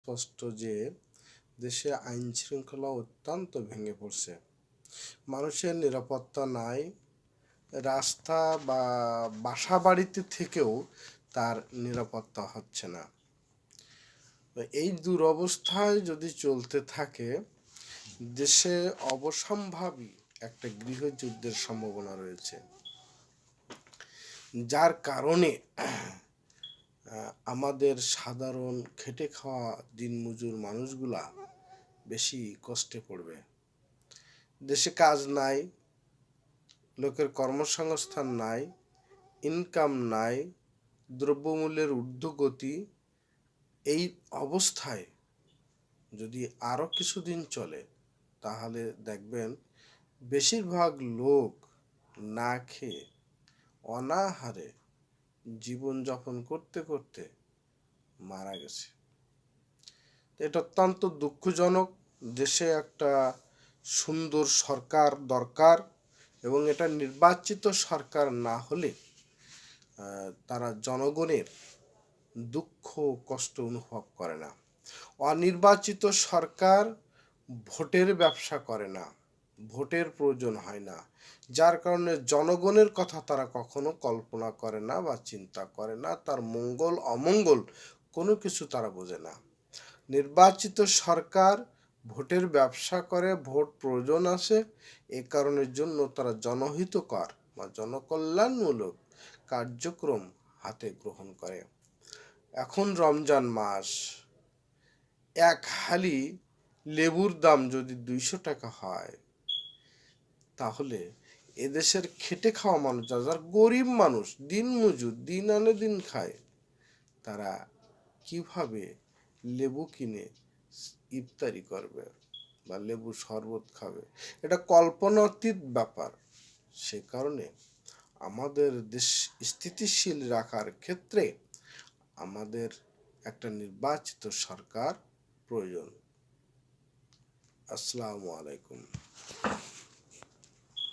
স্পষ্ট যে দেশে আইন শৃঙ্খলা অত্যন্ত ভেঙে পড়ছে। মানুষের নিরাপত্তা নাই, রাস্তা বা বাসা বাড়িতে থেকেও তার নিরাপত্তা হচ্ছে না। এই দুরবস্থায় যদি চলতে থাকে, দেশে অবসম্ভাবী একটা গৃহযুদ্ধের সম্ভাবনা রয়েছে। যার কারণে আমাদের সাধারণ খেটে খাওয়া দিনমজুর মানুষগুলা বেশি কষ্টে পড়বে। দেশে কাজ নাই, লোকের কর্মসংস্থান নাই ইনকাম নাই, দ্রব্যমূল্যের ঊর্ধ্বগতি, এই অবস্থায় যদি আরও কিছুদিন চলে, তাহলে দেখবেন বেশিরভাগ লোক না খেয়ে অনাহারে জীবনযাপন করতে করতে মারা গেছে। এটা অত্যন্ত দুঃখজনক। দেশে একটা সুন্দর সরকার দরকার এবং এটা নির্বাচিত সরকার না হলে তারা জনগণের দুঃখ কষ্ট অনুভব করে না। অনির্বাচিত সরকার ভোটের ব্যবসা করে না, ভোটের প্রয়োজন হয় না। যার কারণে জনগণের কথা তারা কখনো কল্পনা করে না বা চিন্তা করে না। তার মঙ্গল অমঙ্গল কোনো কিছু তারা বোঝে না। নির্বাচিত সরকার ভোটের ব্যবসা করে, ভোট প্রয়োজন আছে এ কারণের জন্য তারা জনহিতকর বা জনকল্যাণমূলক কার্যক্রম হাতে গ্রহণ করে। এখন রমজান মাস। এক হালি লেবুর দাম যদি দুইশো টাকা হয়, তাহলে এদেশের খেটে খাওয়া মানুষ, যারা যারা গরিব মানুষ দিন মজুর দিন আনে, দিন খায়, তারা কীভাবে লেবু কিনে ইফতারি করবে বা লেবু শরবত খাবে? এটা কল্পনাতীত ব্যাপার। সে কারণে আমাদের দেশ স্থিতিশীল রাখার ক্ষেত্রে আমাদের একটা নির্বাচিত সরকার প্রয়োজন। আসসালামু আলাইকুম।